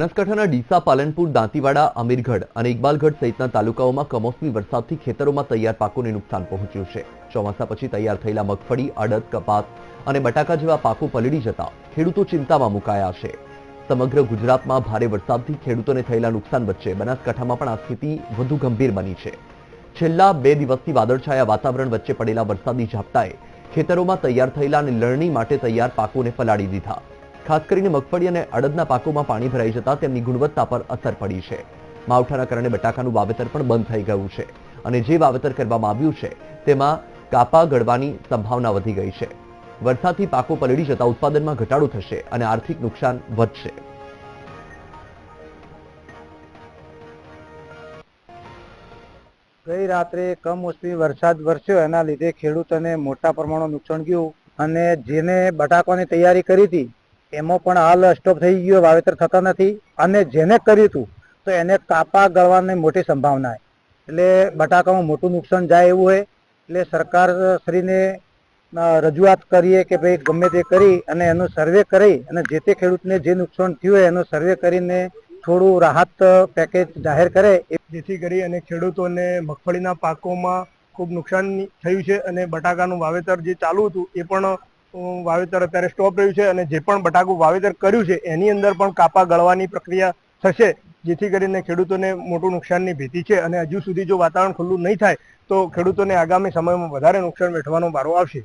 બનાસકાંઠાના ડીસા, પાલનપુર, દાંતીવાડા, અમીરગઢ અને ઇકબાલગઢ સહિતના તાલુકાઓમાં કમોસમી વરસાદથી ખેતરોમાં તૈયાર પાકોને નુકસાન પહોંચ્યું છે. ચોમાસા પછી તૈયાર થયેલા મગફળી, અડદ, કપાસ અને બટાકા જેવા પાકો પલળી જતા ખેડૂતો ચિંતામાં મુકાયા છે. સમગ્ર ગુજરાતમાં ભારે વરસાદથી ખેડૂતોને થયેલા નુકસાન વચ્ચે બનાસકાંઠામાં પણ આ સ્થિતિ વધુ ગંભીર બની છે. છેલ્લા બે દિવસથી વાદળછાયા વાતાવરણ વચ્ચે પડેલા વરસાદી ઝાપટાએ ખેતરોમાં તૈયાર થયેલા અને લણણી માટે તૈયાર પાકોને પલાળી દીધા. ખાસ કરીને મગફળી અને અડદના પાકોમાં પાણી ભરાઈ જતા તેમની ગુણવત્તા પર અસર પડી છે. માવઠાના કારણે બટાકાનું વાવેતર પણ બંધ થઈ ગયું છે અને જે વાવેતર કરવામાં આવ્યું છે, તેમાં કાપા ગળવાની સંભાવના વધી ગઈ છે. વરસાદથી પાકો પલળી જતા ઉત્પાદનમાં ઘટાડો થશે અને આર્થિક નુકસાન વધશે. ગઈ રાત્રે કમોસમી વરસાદ વરસ્યો, એના લીધે ખેડૂતોને મોટા પ્રમાણમાં નુકસાન ગયું અને જેને બટાકાની તૈયારી કરી હતી એમાં પણ હાલ સ્ટોપ થઈ ગયો, વાવેતર થતા નથી. અને જેને કર્યું હતું તો એને કાપા ગળવાની મોટી સંભાવના એટલે બટાકામાં મોટું નુકસાન જાય એવું હોય, એટલે સરકાર શ્રીને રજૂઆત કરીએ કે ભાઈ ગમે તે કરી અને એનો સર્વે કરી અને જે તે ખેડૂતને જે નુકસાન થયું હોય એનો સર્વે કરીને થોડું રાહત પેકેજ જાહેર કરે જેથી કરી અને ખેડૂતોને મગફળીના પાકોમાં ખૂબ નુકસાન થયું છે અને બટાકાનું વાવેતર જે ચાલુ હતું એ પણ વાવેતર અત્યારે સ્ટોપ રહ્યું છે અને જે પણ બટાકું વાવેતર કર્યું છે, એની અંદર પણ કાપા ગળવાની પ્રક્રિયા થશે, જેથી કરીને ખેડૂતોને મોટું નુકસાનની ભીતિ છે અને હજુ સુધી જો વાતાવરણ ખુલ્લું નહીં થાય, તો ખેડૂતોને આગામી સમયમાં વધારે નુકસાન વેઠવાનો વારો આવશે.